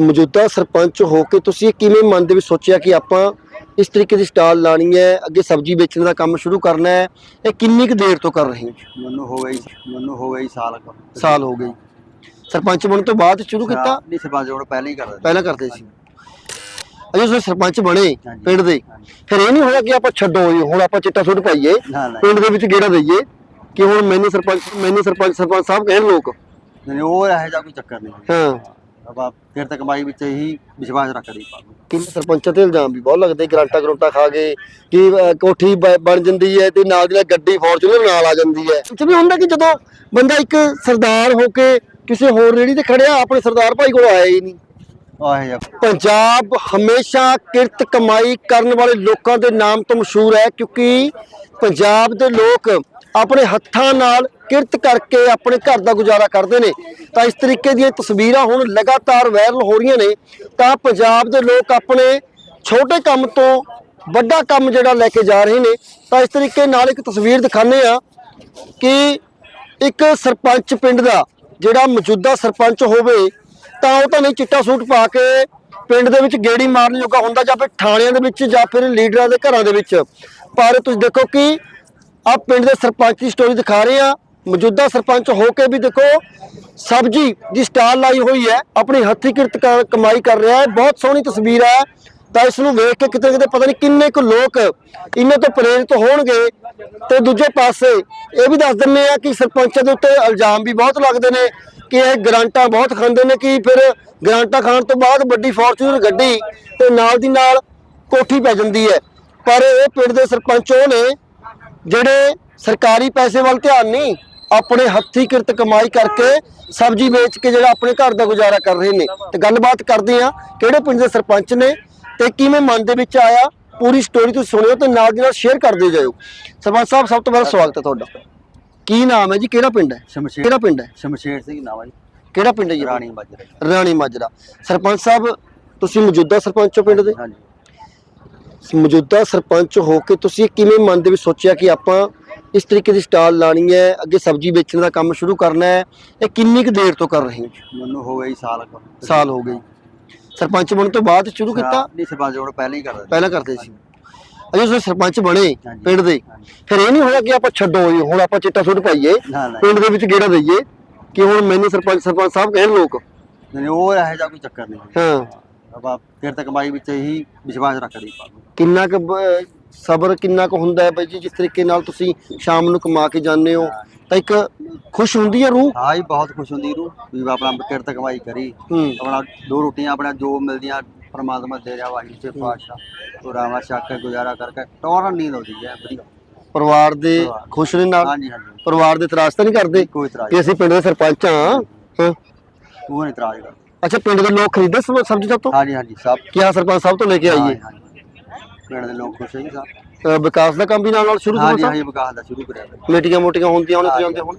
ਮੌਜੂਦਾ ਸਰਪੰਚ ਹੋ ਕੇ ਤੁਸੀਂ ਇਹ ਕਿਵੇਂ ਮਨ ਦੇ ਵਿੱਚ ਸੋਚਿਆ ਕਿ ਆਪਾਂ ਇਸ ਤਰੀਕੇ ਦੀ ਸਟਾਲ ਲਾਣੀ ਹੈ ਅੱਗੇ ਸਬਜ਼ੀ ਵੇਚਣ ਦਾ ਕੰਮ ਸ਼ੁਰੂ ਕਰਨਾ ਹੈ? ਇਹ ਕਿੰਨੀ ਕੁ ਦੇਰ ਤੋਂ ਕਰ ਰਹੇ ਹੋ? ਮੈਨੂੰ ਹੋ ਗਈ ਮੈਨੂੰ ਹੋ ਗਈ ਸਾਲ ਕੁ। ਸਾਲ ਹੋ ਗਈ। ਸਰਪੰਚ ਬਣਨ ਤੋਂ ਬਾਅਦ ਸ਼ੁਰੂ ਕੀਤਾ? ਨਹੀਂ ਸਰਪੰਚ ਉਹ ਪਹਿਲਾਂ ਹੀ ਕਰਦਾ ਪਹਿਲਾਂ ਕਰਦੇ ਸੀ। ਅਜੇ ਤੁਸੀਂ ਸਰਪੰਚ ਬਣੇ ਹਾਂਜੀ। ਪਿੰਡ ਦੇ। ਹਾਂਜੀ। ਫਿਰ ਇਹ ਨਹੀਂ ਹੋਇਆ ਕਿ ਆਪਾਂ ਛੱਡੋ ਜੀ, ਹੁਣ ਆਪਾਂ ਚਿੱਟਾ ਸੁੱਟ ਪਾਈਏ। ਨਾ ਨਾ। ਪਿੰਡ ਦੇ ਵਿੱਚ ਗੇੜਾ ਦਈਏ ਕਿ ਹੁਣ ਮੈਨੂੰ ਸਰਪੰਚ ਮੈਨੂੰ ਸਰਪੰਚ ਸਰਪੰਚ ਸਾਹਿਬ ਕਹਿਣ ਲੋਕ। ਨਹੀਂ ਉਹ ਇਹੋ ਜਿਹਾ ਕੋਈ ਚੱਕਰ ਨਹੀਂ। ਹਾਂ। ਆਪਾਂ ਫਿਰ ਤੱਕ ਕਮਾਈ ਵਿੱਚ ਹੀ ਵਿਸ਼ਵਾਸ ਰੱਖਦੇ ਆਪਾਂ ਕਿ ਸਰਪੰਚਾਂ ਤੇ ਇਲਜ਼ਾਮ ਵੀ ਬਹੁਤ ਲੱਗਦੇ ਗਰਾਂਟਾ ਗਰੰਟਾ ਖਾ ਕੇ ਕਿ ਅਹ, ਕੋਠੀ ਬ- ਬਣ ਜਾਂਦੀ ਹੈ ਤੇ ਨਾਲ ਦੀ ਨਾਲ ਗੱਡੀ ਫੋਰਚੂਨਰ ਨਾਲ ਆ ਜਾਂਦੀ ਹੈ। ਇਹ ਵੀ ਹੁੰਦਾ ਕਿ ਜਦੋਂ ਬੰਦਾ ਇੱਕ ਸਰਦਾਰ ਹੋ ਕੇ ਕਿਸੇ ਹੋਰ ਰੇੜੀ ਤੇ ਖੜਿਆ ਆਪਣੇ ਸਰਦਾਰ ਭਾਈ ਕੋਲ ਆਇਆ ਹੀ ਨਹੀਂ। ਉਹ ਇਹੋ ਜਿਹਾ ਪੰਜਾਬ ਹਮੇਸ਼ਾ ਕਿਰਤ ਕਮਾਈ ਕਰਨ ਵਾਲੇ ਲੋਕਾਂ ਦੇ ਨਾਮ ਤੋਂ ਮਸ਼ਹੂਰ ਹੈ ਕਿਉਂਕਿ ਪੰਜਾਬ ਦੇ ਲੋਕ ਆਪਣੇ ਹੱਥਾਂ ਨਾਲ ਕਿਰਤ ਕਰਕੇ ਆਪਣੇ ਘਰ ਦਾ ਗੁਜ਼ਾਰਾ ਕਰਦੇ ਨੇ। ਤਾਂ ਇਸ ਤਰੀਕੇ ਦੀਆਂ ਤਸਵੀਰਾਂ ਹੁਣ ਲਗਾਤਾਰ ਵਾਇਰਲ ਹੋ ਰਹੀਆਂ ਨੇ। ਤਾਂ ਪੰਜਾਬ ਦੇ ਲੋਕ ਆਪਣੇ ਛੋਟੇ ਕੰਮ ਤੋਂ ਵੱਡਾ ਕੰਮ ਜਿਹੜਾ ਲੈ ਕੇ ਜਾ ਰਹੇ ਨੇ। ਤਾਂ ਇਸ ਤਰੀਕੇ ਨਾਲ ਇੱਕ ਤਸਵੀਰ ਦਿਖਾਣੇ ਆ ਕਿ ਇੱਕ ਸਰਪੰਚ ਪਿੰਡ ਦਾ ਜਿਹੜਾ ਮੌਜੂਦਾ ਸਰਪੰਚ ਹੋਵੇ, ਤਾਂ ਉਹ ਤਾਂ ਨਹੀਂ ਚਿੱਟਾ ਸੂਟ ਪਾ ਕੇ ਪਿੰਡ ਦੇ ਵਿੱਚ ਗੇੜੀ ਮਾਰਨ ਜੋਗਾ ਹੁੰਦਾ ਜਾਂ ਫਿਰ ਥਾਣਿਆਂ ਦੇ ਵਿੱਚ ਜਾਂ ਫਿਰ ਲੀਡਰਾਂ ਦੇ ਘਰਾਂ ਦੇ ਵਿੱਚ। ਪਰ ਤੁਸੀਂ ਦੇਖੋ ਕਿ ਆ ਪਿੰਡ ਦੇ ਸਰਪੰਚ ਦੀ ਸਟੋਰੀ ਦਿਖਾ ਰਹੇ ਆ ਮੌਜੂਦਾ ਸਰਪੰਚ ਹੋ ਕੇ ਵੀ ਦੇਖੋ, ਸਬਜੀ ਦੀ ਸਟਾਲ ਲਾਈ ਹੋਈ ਹੈ, ਆਪਣੀ ਹੱਥੀ ਕਿਰਤ ਕਮਾਈ ਕਰ ਰਿਹਾ ਹੈ, ਬਹੁਤ ਸੋਹਣੀ ਤਸਵੀਰ ਹੈ। ਤਾਂ ਇਸ ਨੂੰ ਵੇਖ ਕੇ ਕਿਤੇ ਕਿਤੇ ਪਤਾ ਨਹੀਂ ਕਿੰਨੇ ਕੁ ਲੋਕ ਇਹਨਾਂ ਤੋਂ ਪ੍ਰੇਰਿਤ ਹੋਣਗੇ। ਤੇ ਦੂਜੇ ਪਾਸੇ ਇਹ ਵੀ ਦੱਸ ਦਿੰਨੇ ਆ ਕਿ ਸਰਪੰਚਾਂ ਦੇ ਉੱਤੇ ਇਲਜ਼ਾਮ ਵੀ ਬਹੁਤ ਲੱਗਦੇ ਨੇ ਕਿ ਇਹ ਗਰਾਂਟਾਂ ਬਹੁਤ ਖਾਂਦੇ ਨੇ ਕਿ ਫਿਰ ਗਰਾਂਟਾਂ ਖਾਣ ਤੋਂ ਬਾਅਦ ਵੱਡੀ ਫੋਰਚੂਨਰ ਗੱਡੀ ਤੇ ਨਾਲ ਦੀ ਨਾਲ ਕੋਠੀ ਪੈ ਜਾਂਦੀ ਹੈ। ਪਰ ਇਹ ਪਿੰਡ ਦੇ ਸਰਪੰਚ ਉਹ ਨੇ ਜਿਹੜੇ ਸਰਕਾਰੀ ਪੈਸੇ ਵੱਲ ਧਿਆਨ ਨਹੀਂ ਆਪਣੇ ਹੱਥੀ ਕਿਰਤ ਕਮਾਈ ਕਰਕੇ ਸਬਜ਼ੀ ਵੇਚ ਕੇ ਜਿਹੜਾ ਆਪਣੇ ਘਰ ਦਾ ਗੁਜ਼ਾਰਾ ਕਰ ਰਹੇ ਨੇ। ਤੇ ਗੱਲਬਾਤ ਕਰਦੇ ਆ ਕਿਹੜੇ ਪਿੰਡ ਦੇ ਸਰਪੰਚ ਨੇ ਤੇ ਕਿਵੇਂ ਮਨ ਦੇ ਵਿੱਚ ਆਇਆ ਪੂਰੀ ਸਟੋਰੀ ਤੁਸੀਂ ਸੁਣਿਓ ਤੇ ਨਾਲ ਦੀ ਨਾਲ ਸ਼ੇਅਰ ਕਰਦੇ ਜਾਇਓ। ਸਰਪੰਚ ਸਾਹਿਬ ਸਭ ਤੋਂ ਪਹਿਲਾਂ ਸਵਾਗਤ ਹੈ ਤੁਹਾਡਾ। ਕੀ ਨਾਮ ਹੈ ਜੀ? ਕਿਹੜਾ ਪਿੰਡ ਹੈ? ਸ਼ਮਸ਼ੇਰ ਕਿਹੜਾ ਪਿੰਡ ਹੈ? ਸ਼ਮਸ਼ੇਰ ਸਿੰਘ ਨਾਮ ਹੈ ਜੀ। ਕਿਹੜਾ ਪਿੰਡ ਹੈ ਜੀ? ਰਾਣੀ ਬਾਜਰੇ ਰਾਣੀ ਮਾਜਰਾ। ਸਰਪੰਚ ਸਾਹਿਬ ਤੁਸੀਂ ਮੌਜੂਦਾ ਸਰਪੰਚ ਹੋ ਪਿੰਡ ਦੇ? ਹਾਂਜੀ। ਮੌਜੂਦਾ ਸਰਪੰਚ ਹੋ ਕੇ ਤੁਸੀਂ ਕਿਵੇਂ ਮਨ ਦੇ ਵਿੱਚ ਸੋਚਿਆ ਕਿ ਆਪਾਂ ਇਸ ਤਰੀਕੇ ਦੀ ਸਟਾਲ ਲਾਣੀ ਹੈ ਅੱਗੇ ਸਬਜ਼ੀ ਵੇਚਣ ਦਾ ਕੰਮ ਸ਼ੁਰੂ ਕਰਨਾ ਹੈ ਇਹ ਕਿੰਨੀ ਕੁ ਦੇਰ ਤੋਂ ਕਰ ਰਹੇ ਹੋ? ਮੈਨੂੰ ਹੋ ਗਈ ਸਾਲ ਕੁ। ਸਾਲ ਹੋ ਗਈ ਸਰਪੰਚ ਬਣਨ ਤੋਂ ਬਾਅਦ ਸ਼ੁਰੂ ਕੀਤਾ? ਨਹੀਂ ਸਰਪੰਚ ਉਹ ਪਹਿਲਾਂ ਹੀ ਕਰਦਾ ਪਹਿਲਾਂ ਕਰਦੇ ਸੀ। ਅਜੇ ਤੁਸੀਂ ਸਰਪੰਚ ਬਣੇ ਹਾਂਜੀ। ਪਿੰਡ ਦੇ। ਫਿਰ ਇਹ ਨਹੀਂ ਹੋਇਆ ਕਿ ਆਪਾਂ ਛੱਡੋ ਜੀ, ਹੁਣ ਆਪਾਂ ਚਿੱਟਾ ਸੁੱਟ ਪਾਈਏ। ਨਾ ਨਾ। ਪਿੰਡ ਦੇ ਵਿੱਚ ਗੇੜਾ ਦਈਏ ਕਿ ਹੁਣ ਮੈਨੂੰ ਸਰਪੰਚ ਸਰਪੰਚ ਸਾਹਿਬ ਕਹਿਣ ਲੋਕ। ਨਹੀਂ ਉਹ ਇਹੋ ਜਿਹਾ ਕੋਈ ਚੱਕਰ ਨਹੀਂ। ਹਾਂ। ਆਪਾਂ ਫਿਰ ਤੱਕ ਕਮਾਈ ਵਿੱਚ ਹੀ ਵਿਸ਼ਵਾਸ ਰੱਖਦੇ ਆਪਾਂ ਕਿੰਨਾ ਕੁ ਬ- ਸਬਰ ਕਿੰਨਾ ਕੁ ਹੁੰਦਾ ਹੈ ਬਾਈ ਜੀ ਜਿਸ ਤਰੀਕੇ ਨਾਲ ਤੁਸੀਂ ਸ਼ਾਮ ਨੂੰ ਕਮਾ ਕੇ ਜਾਂਦੇ ਹੋ ਤਾਂ ਇੱਕ ਖੁਸ਼ ਹੁੰਦੀ ਹੈ ਰੂਹ? ਹਾਂ ਹੀ ਬਹੁਤ ਖੁਸ਼ ਹੁੰਦੀ ਰੂ ਵੀ ਆਪਣਾ ਕਿਰਤ ਕਮਾਈ ਕਰੀ। ਹੂੰ। ਆਪਣਾ ਦੋ ਰੋਟੀਆਂ ਆਪਣਾ ਜੋ ਮਿਲਦੀਆਂ ਪਰਮਾਤਮਾ ਦੇ ਰਿਹਾ ਵਾਹਿਗੁਰੂ ਸੇ ਪਾਤਸ਼ਾਹ ਤੋਂ ਰਾਮਾ ਛੱਕ ਕੇ ਗੁਜ਼ਾਰਾ ਕਰਕੇ ਟੋਰਨ ਨੀਂਦ ਆਉਂਦੀ ਹੈ ਵਧੀਆ। ਪਰਿਵਾਰ ਦੇ ਪਰਿਵਾਰ। ਖੁਸ਼ ਨੇ ਨਾਲ? ਹਾਂਜੀ ਹਾਂਜੀ। ਪਰਿਵਾਰ ਦੇ ਇਤਰਾਜ਼ ਤਾਂ ਨਹੀਂ ਕਰਦੇ? ਕੋਈ ਇਤਰਾਜ਼ ਕਿ ਅਸੀਂ ਪਿੰਡ ਦੇ ਸਰਪੰਚ ਹਾਂ ਹਾਂ। ਉਹ ਨਹੀਂ। ਇਤਰਾਜ਼ ਕਰਦਾ ਅੱਛਾ ਪਿੰਡ ਦੇ ਲੋਕ ਖਰੀਦਦੇ ਸਬ- ਸਬਜ਼ੀ ਸਭ ਤੋਂ? ਹਾਂਜੀ ਹਾਂਜੀ ਸਭ। ਕੀ ਆ ਸਰਪੰਚ ਸਾਹਿਬ ਤੋਂ ਲੈ ਕੇ ਆਈਏ? ਹਾਂਜੀ, ਹਾਂਜੀ। ਪਿੰਡ ਦੇ ਲੋਕ ਖੁਸ਼ ਹੈ ਜੀ ਸਭ ਅ, ਵਿਕਾਸ ਦਾ ਕੰਮ ਵੀ ਨਾਲ ਨਾਲ ਸ਼ੁਰੂ ਹਾਂਜੀ ਕਰੋ ਹਾਂਜੀ ਵਿਕਾਸ ਦਾ ਸ਼ੁਰੂ ਕਰਿਆ ਵਾ। ਮੀਟਿੰਗਾਂ ਮੋਟੀਆਂ ਹੁੰਦੀਆਂ ਹੁਣ ਜਾਂਦੇ ਹੁਣ।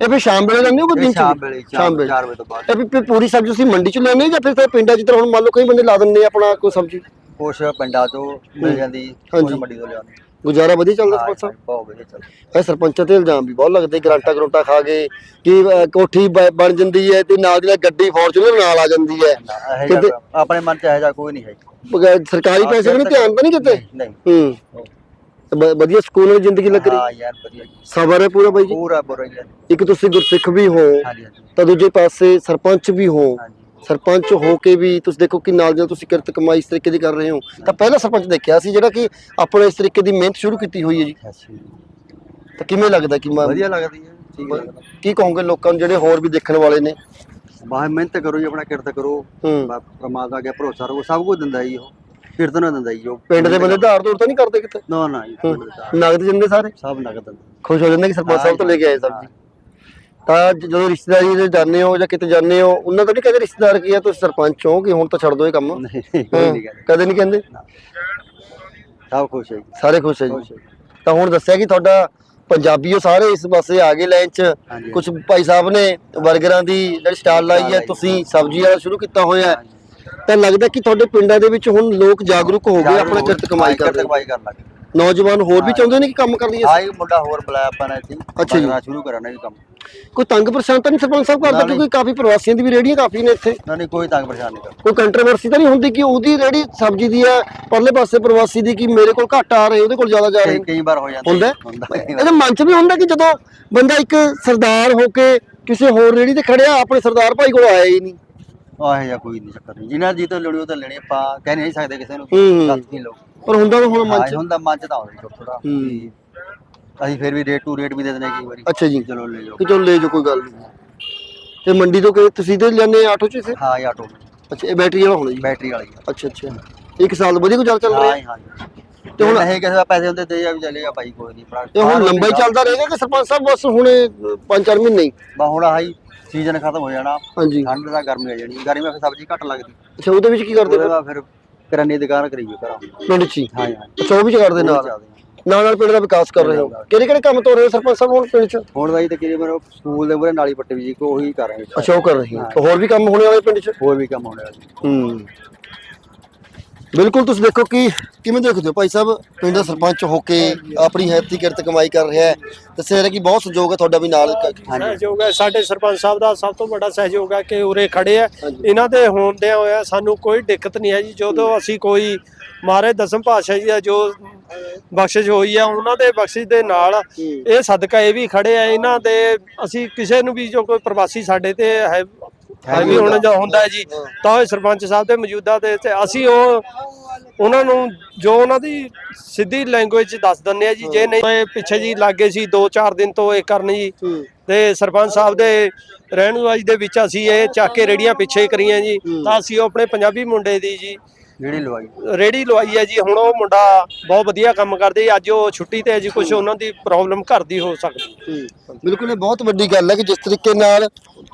ਇਹ ਫਿਰ ਸ਼ਾਮ ਵੇਲੇ ਜਾਂਦੇ ਹੋ ਕਿ ਦਿਨ ਇਹ ਚ ਸ਼ਾਮ ਵੇਲੇ ਸ਼ਾਮ ਵੇਲੇ। 4 ਵਜੇ ਤੋਂ ਬਾਅਦ। ਇਹ ਵੀ- ਵੀ ਪੂਰੀ ਸਬਜ਼ੀ ਤੁਸੀਂ ਮੰਡੀ ਚ ਲੈਣੇ ਜਾਂ ਫਿਰ ਤਾਂ ਪਿੰਡਾਂ ਚ? ਤਾਂ ਹੁਣ ਮੰਨ ਲਓ ਕਈ ਬੰਦੇ ਲਾ ਦਿੰਦੇ ਆ ਆਪਣਾ ਕੋਈ ਸਬਜ਼ੀ। ਕੁਛ ਪਿੰਡਾਂ ਤੋਂ ਮਿਲ ਜਾਂਦੀ ਹਾਂਜੀ। ਮੰਡੀ ਤੋਂ ਲਿਆਉਂਦੇ। ਗੁਜ਼ਾਰਾ ਵਧੀਆ ਚੱਲਦਾ ਸਰਪੰਚ ਸਾਹਿਬ? ਬਹੁਤ ਵਧੀਆ ਚੱਲ ਇਹ ਸਰਪੰਚਾਂ ਤੇ ਇਲਜ਼ਾਮ ਵੀ ਬਹੁਤ ਲੱਗਦੇ ਗਰਾਂਟਾ ਗਰੰਟਾ ਖਾ ਕੇ ਕਿ ਕੋਠੀ ਬ- ਬਣ ਜਾਂਦੀ ਹੈ ਤੇ ਨਾਲ ਦੀ ਨਾਲ ਗੱਡੀ ਫੋਰਚੂਨਰ ਨਾਲ ਆ ਜਾਂਦੀ ਹੈ। ਇਹ ਕਿਤੇ- ਜਿਹਾ ਆਪਣੇ ਮਨ ਚ ਇਹੋ ਜਿਹਾ ਕੋਈ ਨਹੀਂ ਹੈ। ਬਗੈਰ ਸਰਕਾਰੀ ਪੈਸੇ ਵੀ ਨਹੀਂ ਧਿਆਨ ਤਾਂ ਨਹੀਂ ਕਿਤੇ ਨਹੀਂ ਹੂੰ। ਤੇ ਵਧੀਆ ਸਕੂਨ ਵਾਲੀ ਜ਼ਿੰਦਗੀ ਲੱਗ ਰਹੀ? ਹਾਂ ਯਾਰ ਵਧੀਆ ਜੀ। ਸਬਰ ਹੈ ਪੂਰਾ ਬਾਈ ਜੀ? ਪੂਰਾ ਹੈ। ਇੱਕ ਤੁਸੀਂ ਗੁਰਸਿੱਖ ਵੀ ਹੋ ਹਾਂਜੀ ਹਾਂਜੀ। ਤਾਂ ਦੂਜੇ ਪਾਸੇ ਸਰਪੰਚ ਵੀ ਹੋ। ਹਾਂਜੀ। ਸਰਪੰਚ ਹੋ ਕੇ ਵੀ ਤੁਸੀਂ ਦੇਖੋ ਕਿ ਨਾਲ ਜਦੋਂ ਤੁਸੀਂ ਕਿਰਤ ਕਮਾਈ ਇਸ ਤਰੀਕੇ ਦੀ ਕਰ ਰਹੇ ਹੋ। ਤਾਂ ਪਹਿਲਾ ਸਰਪੰਚ ਦੇਖਿਆ ਸੀ ਜਿਹੜਾ ਕਿ ਆਪਣੇ ਇਸ ਤਰੀਕੇ ਦੀ ਮਿਹਨਤ ਸ਼ੁਰੂ ਕੀਤੀ ਹੋਈ ਹੈ ਜੀ। ਜੀ। ਤਾਂ ਕਿਵੇਂ ਲੱਗਦਾ ਕਿ ਮੈਂ ਵਧੀਆ ਲੱਗਦੀ ਹੈ ਠੀਕ ਲੱਗਦਾ ਕੀ ਕਹੋਗੇ ਲੋਕਾਂ ਨੂੰ ਜਿਹੜੇ ਹੋਰ ਵੀ ਦੇਖਣ ਵਾਲੇ ਨੇ? ਬਾਹਰ ਮਿਹਨਤ ਕਰੋ ਜੀ ਆਪਣਾ ਕਿਰਤ ਕਰੋ। ਹੂੰ। ਬਾ- ਪ੍ਰਮਾਤਮਾ ਅੱਗੇ ਭਰੋਸਾ ਰੱਖੋ ਸਭ ਕੁਝ ਦਿੰਦਾ ਜੀ ਉਹ। ਕਿਰਤ ਨਾ ਦਿੰਦਾ ਜੀ ਉਹ। ਪਿੰਡ ਦੇ ਬੰਦੇ ਧਾਰ ਧੂਰ ਤਾਂ ਨਹੀਂ ਕਰਦੇ ਕਿਤੇ? ਨਾ ਨਾ ਜੀ ਹੂੰ। ਦੇ ਨਗਦ ਜਿੰਦੇ ਸਾਰੇ? ਸਭ ਨਗਦ ਦਿੰਦਾ। ਖੁਸ਼ ਹੋ ਜਾਂਦੇ ਕਿ ਸਰਪੰਚ ਸਾਹਿਬ ਤੋਂ ਲੈ ਕੇ ਆਏ ਸਬਜ਼ੀ? ਤਾਂ ਜ- ਜਦੋਂ ਰਿਸ਼ਤੇਦਾਰੀ ਦੇ ਜਾਂਦੇ ਹੋ ਜਾਂ ਕਿਤੇ ਜਾਂਦੇ ਹੋ ਉਹਨਾਂ ਤੋਂ ਨਹੀਂ ਕਹਿੰਦੇ ਰਿਸ਼ਤੇਦਾਰ ਕੀ ਆ ਤੁਸੀਂ ਸਰਪੰਚ ਹੋ ਕਿ ਹੁਣ ਤਾਂ ਛੱਡ ਦਿਓ ਇਹ ਕੰਮ। ਨਹੀਂ ਕੋਈ ਨਹੀਂ ਕਹਿੰਦਾ। ਕਦੇ ਨਹੀਂ ਕਹਿੰਦੇ? ਸਭ ਖੁਸ਼ ਹੈ ਜੀ। ਸਾਰੇ ਖੁਸ਼ ਹੈ ਜੀ। ਤਾਂ ਹੁਣ ਦੱਸਿਆ ਕਿ ਤੁਹਾਡਾ ਪੰਜਾਬੀਓ ਸਾਰੇ ਇਸ ਪਾਸੇ ਆ ਗਏ ਲਾਈਨ 'ਚ। ਹਾਂਜੀ। ਕੁਝ ਭਾਈ ਸਾਹਿਬ ਨੇ 버ਗਰਾਂ ਦੀ ਜਿਹੜੀ ਸਟਾਲ ਲਾਈ ਹੈ ਤੁਸੀਂ ਸਬਜ਼ੀ ਵਾਲਾ ਸ਼ੁਰੂ ਕੀਤਾ ਹੋਇਆ ਹੈ। ਤਾਂ ਲੱਗਦਾ ਕਿ ਤੁਹਾਡੇ ਪਿੰਡਾਂ ਦੇ ਵਿੱਚ ਹੁਣ ਲੋਕ ਜਾਗਰੂਕ ਹੋ ਗਏ ਆਪਣਾ ਕਿਰਤ ਕਮਾਈ ਕਿਰਤ ਕਰਦੇ ਕਮਾਈ ਕਰਨ ਲੱਗ ਨੌਜਵਾਨ ਹੋਰ ਵੀ ਚਾਹੁੰਦੇ ਨੇ ਕਿ ਕੰਮ ਕਰ ਲਈਏ ਹਾਂ ਇਹ ਮੁੰਡਾ ਹੋਰ ਬੁਲਾਇਆ ਆਪਾਂ ਨੇ ਇੱਥੇ। ਅੱਛਾ ਜੀ। ਕਰਨਾ ਸ਼ੁਰੂ ਕਰਨਾ ਇਹ ਕੰਮ। ਕੋਈ ਤੰਗ ਪਰੇਸ਼ਾਨ ਤਾਂ ਨਹੀਂ ਸਰਪੰਚ ਸਾਹਿਬ ਕਰਦਾ। ਕਿਉਂਕਿ ਕਾਫੀ ਪ੍ਰਵਾਸੀਆਂ ਦੀ ਵੀ ਰੇੜੀਆਂ ਕਾਫੀ ਨੇ ਇੱਥੇ। ਨਾ ਨਹੀਂ ਕੋਈ ਤੰਗ ਪਰੇਸ਼ਾਨ ਨਹੀਂ ਕਰਦਾ। ਕੋਈ ਕੰਟਰੋਵਰਸੀ ਤਾਂ ਨਹੀਂ ਹੁੰਦੀ ਕਿ ਉਹਦੀ ਰੇੜੀ ਸਬਜ਼ੀ ਦੀ ਹੈ ਪਰਲੇ ਪਾਸੇ ਪ੍ਰਵਾਸੀ ਦੀ ਕਿ ਮੇਰੇ ਕੋਲ ਘੱਟ ਆ ਰਹੇ ਉਹਦੇ ਕੋਲ ਜ਼ਿਆਦਾ ਜਾ ਰਹੇ? ਕਈ ਕਈ ਵਾਰ ਹੋ ਜਾਂਦਾ ਹੁੰਦਾ? ਹੈ? ਹੁੰਦਾ। ਇਹਦੇ ਮਨ 'ਚ ਵੀ ਹੁੰਦਾ ਕਿ ਜਦੋਂ ਬੰਦਾ ਇੱਕ ਸਰਦਾਰ ਹੋ ਕੇ ਕਿਸੇ ਹੋਰ ਰੇੜੀ ਤੇ ਖੜਿਆ ਆਪਣੇ ਸਰਦਾਰ ਭਾਈ ਕੋਲ ਆਇਆ ਹੀ ਨਹੀਂ? ਆਹ ਜਾਂ ਕੋਈ ਨਹੀਂ ਚੱਕਰ ਨਹੀਂ। ਜਿਨ੍ਹਾਂ ਜੀ ਤੋਂ ਲੈਣੀ ਉਹ ਤਾਂ ਲੈਣੀ ਆਪਾਂ ਕਹਿ ਨਹੀਂ ਸਕਦੇ ਕਿਸੇ ਨੂੰ ਹੂੰ। ਗਲਤ ਨਹੀਂ ਲੋ ਪਰ ਹੁੰਦਾ ਤਾਂ ਹੁਣ ਮਨ 'ਚ ਹੁੰਦਾ ਮਨ ਚ ਤਾਂ ਆਉਂਦਾ ਥੋੜਾ ਹੂੰ। ਅਸੀਂ ਫਿਰ ਵੀ ਰੇਟ ਟੂ ਰੇਟ ਵੀ ਦੇ ਦਿੰਦੇ ਕਈ ਵਾਰੀ। ਅੱਛਾ ਜੀ। ਚਲੋ ਲੈ ਜਾਓ। ਕਿ ਚਲੋ ਲੈ ਜੋ ਕੋਈ ਗੱਲ ਨਹੀਂ। ਤੇ ਮੰਡੀ ਤੋਂ ਕਿ ਤੁਸੀਂ ਤੇ ਲੈਣੇ ਆਟੋ 'ਚ ਇਸੇ ਹਾਂ ਇਹ ਆਟੋ। ਅੱਛਾ ਇਹ ਬੈਟਰੀ ਵਾਲਾ ਹੋਣਾ ਜੀ? ਬੈਟਰੀ ਵਾਲੀ ਆ। ਅੱਛਾ ਅੱਛਾ। ਇੱਕ ਸਾਲ ਵਧੀਆ ਗੁਜ਼ਾਰ ਚੱਲ ਰਿਹਾ? ਹਾਂ ਹੈ। ਤੇ ਹੁਣ ਨਹੀਂ ਕਿਸੇ ਦਾ ਪੈਸੇ ਹੁੰਦੇ ਦੇ ਜਾ ਵੀ ਚੱਲੇਗਾ ਭਾਈ ਕੋਈ ਨਹੀਂ। ਇਹ ਹੁਣ ਲੰਬਾ ਹੀ ਚੱਲਦਾ ਰਹੇਗਾ ਕਿ ਸਰਪੰਚ ਸਾਹਿਬ ਬਸ ਹੁਣ 5-4 ਮਹੀਨੇ ਹੀ? ਬਾ ਹੁਣ ਆਹੀ ਸੀਜ਼ਨ ਖਤਮ ਹੋ ਜਾਣਾ। ਹਾਂਜੀ। ਠੰਡ ਦਾ ਗਰਮੀ ਆ ਜਾਣੀ। ਗਰਮੀ ਵਿੱਚ ਸਬਜ਼ੀ ਘੱਟ ਲੱਗਦੀ। ਅੱਛਾ ਉਹਦੇ ਵਿੱਚ ਕੀ ਕਰਦੇ ਫਿਰ ਕਰਾਨੀ ਦੀ ਦੁਕਾਨ ਕਰੀਏ ਘਰਾਂ। ਪਿੰਡ 'ਚ ਹੀ? ਹਾਂ ਜੀ, ਹਾਂ ਜੀ। ਅੱਛਾ ਉਹ ਵੀ ਕਰਦੇ ਨਾਲ? ਚੱਲਦੇ ਆ। ਨਾਲ। ਨਾਲ ਪਿੰਡ ਦਾ ਵਿਕਾਸ ਕਰ ਰਹੇ ਹੋ। ਕਿਹੜੇ ਕਿਹੜੇ ਕੰਮ ਤੋਂ ਰਹੇ ਹੋ ਸਰਪੰਚ ਸਾਹਿਬ ਹੁਣ ਪਿੰਡ 'ਚ? ਹੁਣ ਬਾਈ ਤਕਰੀਬਨ ਸਕੂਲ ਦੇ ਮੂਹਰੇ ਨਾਲੀ ਪੱਟੀ ਵੀ ਜੀ ਕੋ ਉਹੀ ਕਰ ਰਹੇ ਅੱਛਾ ਉਹ ਕਰ ਰਹੇ ਹੋ। ਹੋਰ ਵੀ ਕੰਮ ਹੋਣੇ ਵਾਲੇ ਪਿੰਡ 'ਚ? ਹੋਰ ਵੀ ਕੰਮ ਹੋਣੇ ਵਾਲੇ। ਹੂੰ। ਬਿਲਕੁਲ ਤੁਸੀਂ ਦੇਖੋ ਕਿ ਕਿਵੇਂ ਦੇਖਦੇ ਹੋ ਭਾਈ ਸਾਹਿਬ? ਪਿੰਡ ਦਾ ਸਰਪੰਚ ਹੋ ਕੇ ਆਪਣੀ ਹੈਤੀ ਕਿਰਤ ਕਮਾਈ ਕਰ ਰਿਹਾ ਹੈ। ਦੱਸਿਆ ਰਿਹਾ ਕਿ ਬਹੁਤ ਸਹਿਯੋਗ ਹੈ ਤੁਹਾਡਾ ਵੀ ਨਾਲ ਸਹਿਯੋਗ ਹੈ। ਸਾਡੇ ਸਰਪੰਚ ਸਾਹਿਬ ਦਾ ਸਭ ਤੋਂ ਵੱਡਾ ਸਹਿਯੋਗ ਹੈ ਕਿ ਉਰੇ ਖੜੇ ਆ ਇਹਨਾਂ ਦੇ ਹੋਂਦਿਆਂ ਹੋਇਆ ਸਾਨੂੰ ਕੋਈ ਦਿੱਕਤ ਨਹੀਂ ਹੈ ਜੀ। ਜਦੋਂ ਅਸੀਂ ਕੋਈ ਮਾਰੇ ਦਸਮ ਪਾਤਸ਼ਾਹ ਜੀ ਦਾ ਜੋ ਬਖਸ਼ਿਸ਼ ਹੋਈ ਆ ਉਹਨਾਂ ਦੇ ਬਖਸ਼ਿਸ਼ ਦੇ ਨਾਲ ਇਹ ਸਦਕਾ ਇਹ ਵੀ ਖੜੇ ਆ ਇਹਨਾਂ ਦੇ ਅਸੀਂ ਕਿਸੇ ਨੂੰ ਵੀ ਜੋ ਕੋਈ ਪ੍ਰਵਾਸੀ ਸਾਡੇ ਤੇ ਹੈ ਹੈ ਵੀ ਹੁਣ ਜਾਂ ਹੁੰਦਾ ਹੈ ਜੀ ਤਾਂ ਉਹ ਸਰਪੰਚ ਸਾਹਿਬ ਦੇ ਮੌਜੂਦਾ ਤੇ ਅਸੀਂ ਉਹ ਉਹਨਾਂ ਨੂੰ ਜੋ ਉਹਨਾਂ ਦੀ ਸਿੱਧੀ ਲੈਂਗੁਏਜ ਦੱਸ ਦਿੰਦੇ ਆ ਜੀ ਜੇ ਨਹੀਂ ਇਹ ਪਿੱਛੇ ਜੀ ਲੱਗੇ ਸੀ 2-4 ਦਿਨ ਤੋਂ ਇਹ ਕਰਨ ਜੀ। ਤੇ ਸਰਪੰਚ ਸਾਹਿਬ ਦੇ ਰਹਿਨੁਮਾਈ ਦੇ ਵਿੱਚ ਅਸੀਂ ਇਹ ਚੱਕ ਕੇ ਰੇੜੀਆਂ ਪਿੱਛੇ ਕਰੀਆਂ ਜੀ ਤਾਂ ਅਸੀਂ ਉਹ ਆਪਣੇ ਪੰਜਾਬੀ ਮੁੰਡੇ ਦੀ ਜੀ ਜਿਹੜੀ ਲਵਾਈ। ਰੇੜੀ ਲਵਾਈ ਹੈ ਜੀ ਹੁਣ ਉਹ ਮੁੰਡਾ ਬਹੁਤ ਵਧੀਆ ਕੰਮ ਕਰਦੇ ਅੱਜ ਉਹ ਛੁੱਟੀ ਤੇ ਹੈ ਜੀ ਕੁਝ ਉਹਨਾਂ ਦੀ ਪ੍ਰੋਬਲਮ ਘਰ ਦੀ ਹੋ ਸਕਦੀ। ਬਿਲਕੁਲ ਇਹ ਬਹੁਤ ਵੱਡੀ ਗੱਲ ਹੈ ਕਿ ਜਿਸ ਤਰੀਕੇ ਨਾਲ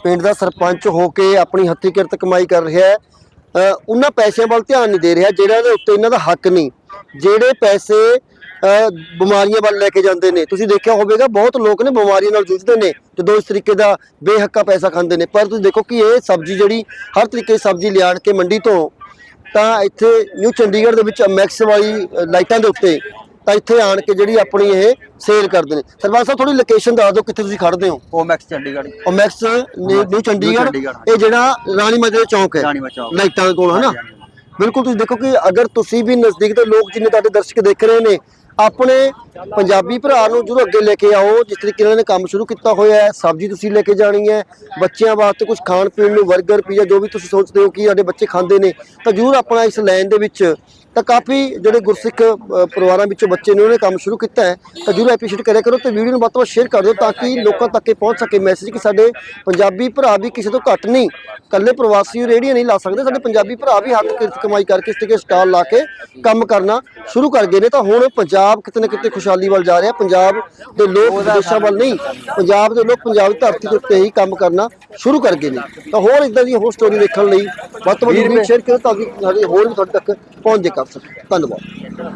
ਪਿੰਡ ਦਾ ਸਰਪੰਚ ਹੋ ਕੇ ਆਪਣੀ ਹੱਥੀਂ ਕਿਰਤ ਕਮਾਈ ਕਰ ਰਿਹਾ ਹੈ ਅ, ਉਹਨਾਂ ਪੈਸਿਆਂ ਵੱਲ ਧਿਆਨ ਨਹੀਂ ਦੇ ਰਿਹਾ ਜਿਹੜਾ ਦੇ ਉੱਤੇ ਇਹਨਾਂ ਦਾ ਹੱਕ ਨਹੀਂ। ਜਿਹੜੇ ਪੈਸੇ ਅ, ਬਿਮਾਰੀਆਂ ਵੱਲ ਲੈ ਕੇ ਜਾਂਦੇ ਨੇ ਤੁਸੀਂ ਦੇਖਿਆ ਹੋਵੇਗਾ ਬਹੁਤ ਲੋਕ ਨੇ ਬਿਮਾਰੀਆਂ ਨਾਲ ਜੂਝਦੇ ਨੇ ਜਦੋਂ ਇਸ ਤਰੀਕੇ ਦਾ ਬੇਹੱਕਾ ਪੈਸਾ ਖਾਂਦੇ ਨੇ। ਪਰ ਤੁਸੀਂ ਦੇਖੋ ਕਿ ਇਹ ਸਬਜ਼ੀ ਜਿਹੜੀ ਹਰ ਤਰੀਕੇ ਦੀ ਸਬਜ਼ੀ ਲਿਆਣ ਕੇ ਮੰਡੀ ਤੋਂ ਤਾਂ ਇੱਥੇ ਨਿਊ ਚੰਡੀਗੜ੍ਹ ਦੇ ਵਿੱਚ ਮੈਕਸ ਵਾਲੀ ਲਾਈਟਾਂ ਦੇ ਉੱਤੇ ਤਾਂ ਇੱਥੇ ਆਣ ਕੇ ਜਿਹੜੀ ਆਪਣੀ ਇਹ ਸੇਲ ਕਰਦੇ ਨੇ। ਸਰਪੰਚ ਸਾਹਿਬ ਥੋੜੀ ਲੋਕੇਸ਼ਨ ਦੱਸ ਦਿਓ ਕਿੱਥੇ ਤੁਸੀਂ ਖੜਦੇ ਹੋ। ਉਹ ਮੈਕਸ ਚੰਡੀਗੜ੍ਹ। ਉਹ ਮੈਕਸ ਨਿਊ ਚੰਡੀਗੜ੍ਹ। ਇਹ ਜਿਹੜਾ ਰਾਣੀ ਮਾਜਰੇ ਚੌਂਕ ਹੈ ਲਾਈਟਾਂ ਦੇ ਕੋਲ ਹਨਾ? ਹਾਂਜੀ, ਹਾਂਜੀ। ਬਿਲਕੁਲ ਤੁਸੀਂ ਦੇਖੋ ਕਿ ਅਗਰ ਤੁਸੀਂ ਵੀ ਨਜ਼ਦੀਕ ਦੇ ਲੋਕ ਜਿੰਨੇ ਤੁਹਾਡੇ ਦਰਸ਼ਕ ਦੇਖ ਰਹੇ ਨੇ ਆਪਣੇ ਪੰਜਾਬੀ ਭਰਾ ਨੂੰ ਜਰੂਰ ਅੱਗੇ ਲੈ ਕੇ ਆਓ, ਜਿਸ ਤਰੀਕੇ ਨਾਲ ਇਹਨੇ ਕੰਮ ਸ਼ੁਰੂ ਕੀਤਾ ਹੋਇਆ ਹੈ, ਸਬਜ਼ੀ ਤੁਸੀਂ ਲੈ ਕੇ ਜਾਣੀ ਹੈ, ਬੱਚਿਆਂ ਵਾਸਤੇ ਕੁਝ ਖਾਣ ਪੀਣ ਨੂੰ 버ਗਰ ਪੀਜ਼ਾ, ਜੋ ਵੀ ਤੁਸੀਂ ਸੋਚਦੇ ਹੋ ਕਿ ਸਾਡੇ ਬੱਚੇ ਖਾਂਦੇ ਨੇ, ਤਾਂ ਜਰੂਰ ਆਪਣਾ ਇਸ ਲਾਈਨ ਦੇ ਵਿੱਚ ਤਾਂ ਕਾਫੀ ਜਿਹੜੇ ਗੁਰਸਿੱਖ ਅ, ਪਰਿਵਾਰਾਂ ਵਿੱਚੋਂ ਬੱਚੇ ਨੇ ਉਹਨੇ ਕੰਮ ਸ਼ੁਰੂ ਕੀਤਾ ਹੈ। ਤਾਂ ਜਰੂਰ ਐਪਰੀਸ਼ੀਏਟ ਕਰਿਆ ਕਰੋ ਤੇ ਵੀਡੀਓ ਨੂੰ ਵੱਧ ਤੋਂ ਵੱਧ ਸ਼ੇਅਰ ਕਰ ਦਿਓ ਤਾਂ ਕਿ ਲੋਕਾਂ ਤੱਕ ਇਹ ਪਹੁੰਚ ਸਕੇ ਮੈਸੇਜ ਕਿ ਸਾਡੇ ਪੰਜਾਬੀ ਭਰਾ ਵੀ ਕਿਸੇ ਤੋਂ ਘੱਟ ਨਹੀਂ ਕੱਲੇ ਪ੍ਰਵਾਸੀ ਰੇੜੀਆਂ ਨਹੀਂ ਲਾ ਸਕਦੇ ਸਾਡੇ ਪੰਜਾਬੀ ਭਰਾ ਵੀ ਹੱਥ ਕਿਰਤ ਕਮਾਈ ਕਰਕੇ ਇਸ ਤੇ ਸਟਾਲ ਲਾ ਕੇ ਕੰਮ ਕਰਨਾ ਸ਼ੁਰੂ ਕਰ ਗਏ ਨੇ। ਤਾਂ ਹੁਣ ਪੰਜਾਬ ਕਿਤੇ ਨਾ ਕਿਤੇ ਖੁਸ਼ਹਾਲੀ ਵੱਲ ਜਾ ਰਿਹਾ ਪੰਜਾਬ ਦੇ ਲੋਕ ਵਿਦੇਸ਼ਾਂ ਵੱਲ ਨਹੀਂ ਪੰਜਾਬ ਦੇ ਲੋਕ ਪੰਜਾਬ ਦੀ ਧਰਤੀ ਦੇ ਉੱਤੇ ਹੀ ਕੰਮ ਕਰਨਾ ਸ਼ੁਰੂ ਕਰ ਗਏ ਨੇ। ਤਾਂ ਹੋਰ ਇਦਾਂ ਦੀ ਹੋਰ ਸਟੋਰੀ ਦੇਖਣ ਲਈ ਵੱਧ ਤੋਂ ਵੱਧ ਸ਼ੇਅਰ ਕਰੋ ਤਾਂ ਕਿ ਸਾਡੇ ਹੋਰ ਵੀ ਤੁਹਾਡੇ ਤੱਕ ਪਹੁੰਚ ਜੇ ਕਰ ਧੰਨਵਾਦ